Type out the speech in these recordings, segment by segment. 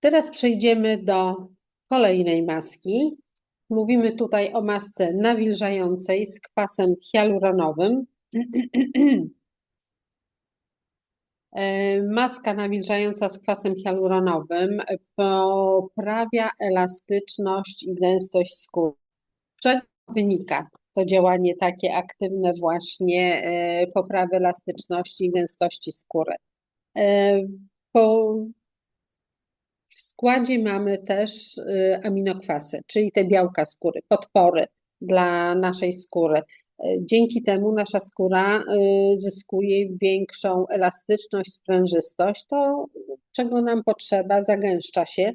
Teraz przejdziemy do kolejnej maski. Mówimy tutaj o masce nawilżającej z kwasem hialuronowym. Maska nawilżająca z kwasem hialuronowym poprawia elastyczność i gęstość skóry. Z czego wynika to działanie takie aktywne właśnie e, poprawy elastyczności i gęstości skóry? E, po w składzie mamy też y, aminokwasy, czyli te białka skóry, podpory dla naszej skóry. Y, dzięki temu nasza skóra y, zyskuje większą elastyczność, sprężystość. To, czego nam potrzeba, zagęszcza się.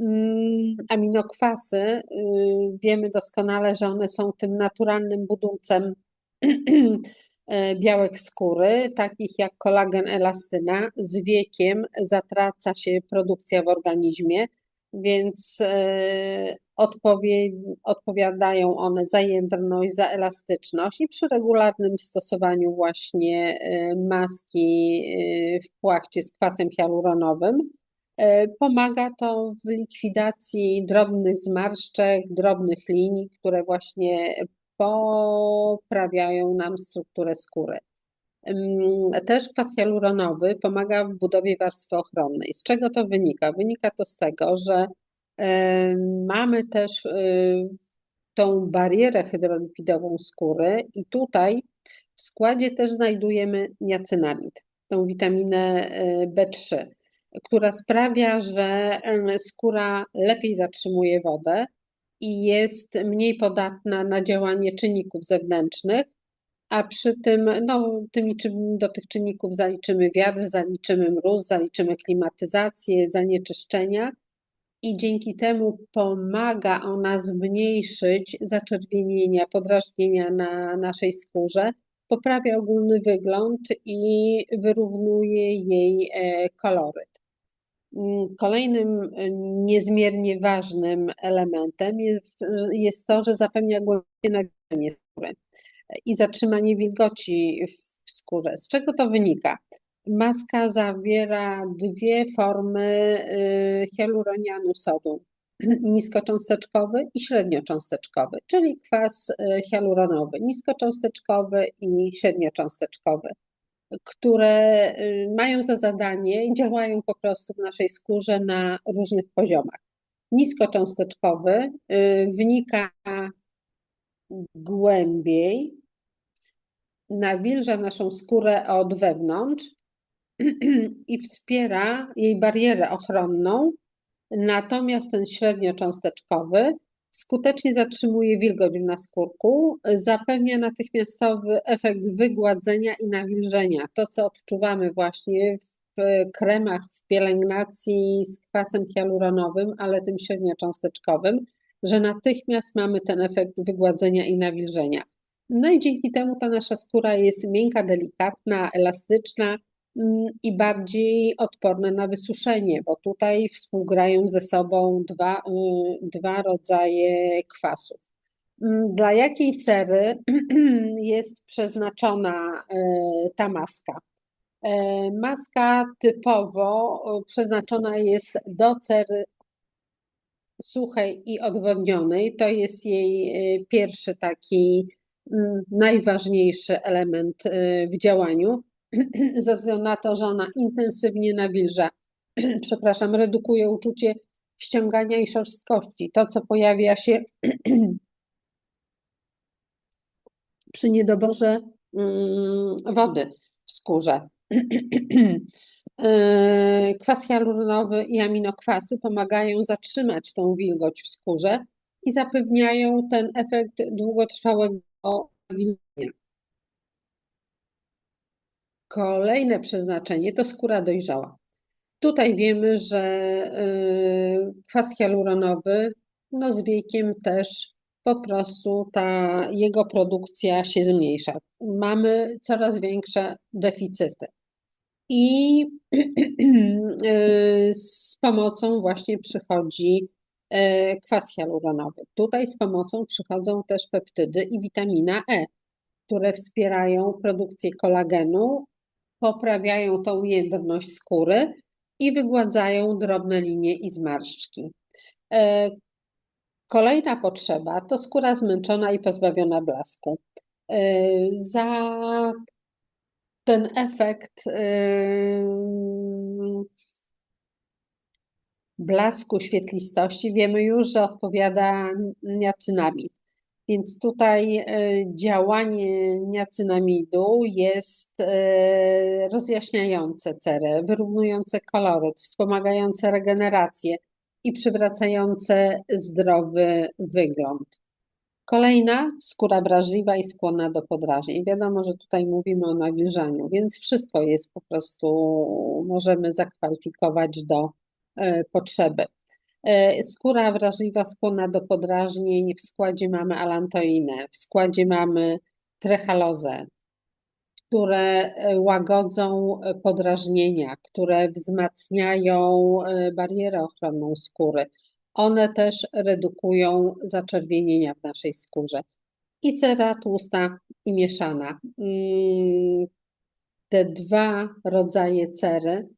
Mm, aminokwasy, wiemy doskonale, że one są tym naturalnym budulcem białek skóry, takich jak kolagen, elastyna, z wiekiem zatraca się produkcja w organizmie, więc e, odpowiadają one za jędrność, za elastyczność i przy regularnym stosowaniu właśnie e, maski w płachcie z kwasem hialuronowym. Pomaga to w likwidacji drobnych zmarszczek, drobnych linii, które właśnie poprawiają nam strukturę skóry. Też kwas hialuronowy pomaga w budowie warstwy ochronnej. Z czego to wynika? Wynika to z tego, że mamy też y, tą barierę hydrolipidową skóry i tutaj w składzie też znajdujemy niacynamid, tą witaminę y, B3, która sprawia, że skóra lepiej zatrzymuje wodę, i jest mniej podatna na działanie czynników zewnętrznych, a przy tym no, tymi, do tych czynników zaliczymy wiatr, zaliczymy mróz, zaliczymy klimatyzację, zanieczyszczenia i dzięki temu pomaga ona zmniejszyć zaczerwienienia, podrażnienia na naszej skórze, poprawia ogólny wygląd i wyrównuje jej e, koloryt. Mm, kolejnym y, niezmiernie ważnym elementem jest, jest to, że zapewnia głębokie nawilżenie skóry i zatrzymanie wilgoci w skórze. Z czego to wynika? Maska zawiera dwie formy y, hialuronianu sodu, niskocząsteczkowy i średniocząsteczkowy, czyli kwas y, hialuronowy, niskocząsteczkowy i średniocząsteczkowy które y, mają za zadanie i działają po prostu w naszej skórze na różnych poziomach. Niskocząsteczkowy y, wnika głębiej, nawilża naszą skórę od wewnątrz i wspiera jej barierę ochronną. Natomiast ten średniocząsteczkowy skutecznie zatrzymuje wilgoć w naskórku, zapewnia natychmiastowy efekt wygładzenia i nawilżenia. To, co odczuwamy właśnie w kremach, w pielęgnacji z kwasem hialuronowym, ale tym średniocząsteczkowym, że natychmiast mamy ten efekt wygładzenia i nawilżenia. No i dzięki temu ta nasza skóra jest miękka, delikatna, elastyczna, i bardziej odporne na wysuszenie, bo tutaj współgrają ze sobą dwa, y, dwa rodzaje kwasów. Mm, dla jakiej cery jest przeznaczona y, ta maska? E, maska typowo y, przeznaczona jest do cery suchej i odwodnionej. To jest jej pierwszy taki mm, najważniejszy element w działaniu ze względu na to, że ona intensywnie nawilża, przepraszam, redukuje uczucie ściągania i szorstkości. To, co pojawia się przy niedoborze mm, wody w skórze. E, kwas hialuronowy i aminokwasy pomagają zatrzymać tą wilgoć w skórze i zapewniają ten efekt długotrwałego nawilżenia. Kolejne przeznaczenie to skóra dojrzała. Tutaj wiemy, że y, kwas hialuronowy no z wiekiem też po prostu ta jego produkcja się zmniejsza. Mamy coraz większe deficyty. I y, z pomocą właśnie przychodzi y, kwas hialuronowy. Tutaj z pomocą przychodzą też peptydy i witamina E, które wspierają produkcję kolagenu poprawiają tą jędrność skóry i wygładzają drobne linie i zmarszczki. E, kolejna potrzeba to skóra zmęczona i pozbawiona blasku. E, za ten efekt blasku, świetlistości wiemy już, że odpowiada niacynamid. Więc tutaj e, działanie niacynamidu jest e, rozjaśniające cerę, wyrównujące koloryt, wspomagające regenerację i przywracające zdrowy wygląd. Kolejna, skóra wrażliwa i skłonna do podrażnień. Wiadomo, że tutaj mówimy o nawilżaniu, więc wszystko jest po prostu, możemy zakwalifikować do e, potrzeby. E, skóra wrażliwa, skłonna do podrażnień. W składzie mamy alantoinę, w składzie mamy trechalozę, które e, łagodzą podrażnienia, które wzmacniają barierę ochronną skóry. One też redukują zaczerwienienia w naszej skórze. I cera tłusta i mieszana. Mm, te dwa rodzaje cery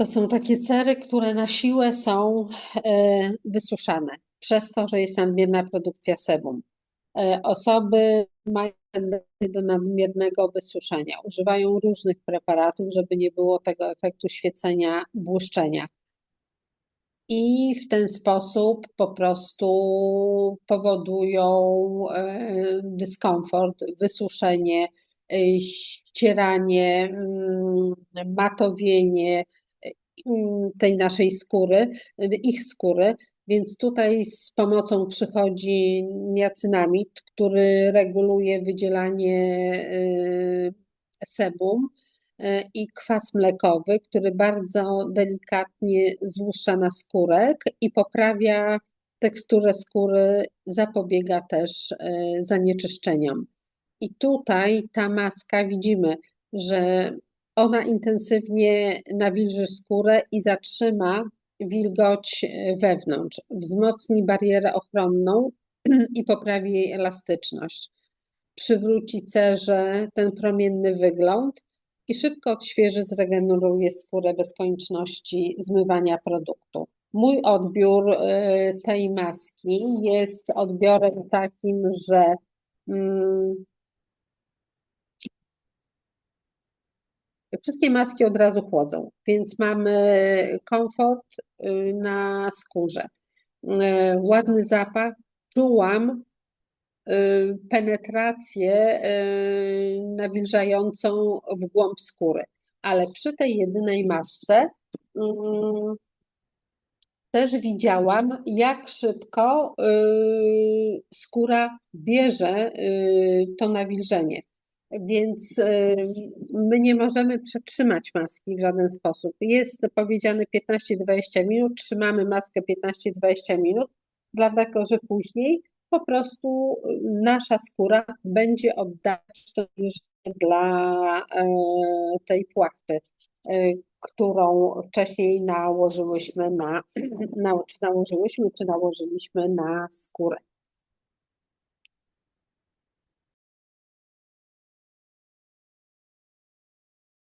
to są takie cery, które na siłę są e, wysuszane przez to, że jest nadmierna produkcja sebum. E, osoby mają tendencję do nadmiernego wysuszenia. Używają różnych preparatów, żeby nie było tego efektu świecenia, błyszczenia i w ten sposób po prostu powodują e, dyskomfort, wysuszenie, ścieranie, mm, matowienie tej naszej skóry, ich skóry. Więc tutaj z pomocą przychodzi niacynamid, który reguluje wydzielanie e, sebum E, i kwas mlekowy, który bardzo delikatnie złuszcza na skórek i poprawia teksturę skóry, zapobiega też zanieczyszczeniom. I tutaj ta maska widzimy, że ona intensywnie nawilży skórę i zatrzyma wilgoć e, wewnątrz, wzmocni barierę ochronną i poprawi jej elastyczność. Przywróci cerze ten promienny wygląd i szybko odświeży, zregeneruje skórę bez konieczności zmywania produktu. Mój odbiór y, tej maski jest odbiorem takim, że wszystkie maski od razu chłodzą, więc mamy komfort y, na skórze, y, ładny zapach. Czułam Y, penetrację nawilżającą w głąb skóry. Ale przy tej jedynej masce też widziałam, jak szybko skóra bierze to nawilżenie. Więc my nie możemy przetrzymać maski w żaden sposób. Jest powiedziane 15-20 minut, trzymamy maskę 15-20 minut, dlatego że później po prostu nasza skóra będzie oddawać to już dla e, tej płachty, e, którą wcześniej nałożyłyśmy na, nałożyłyśmy, czy nałożyliśmy na skórę.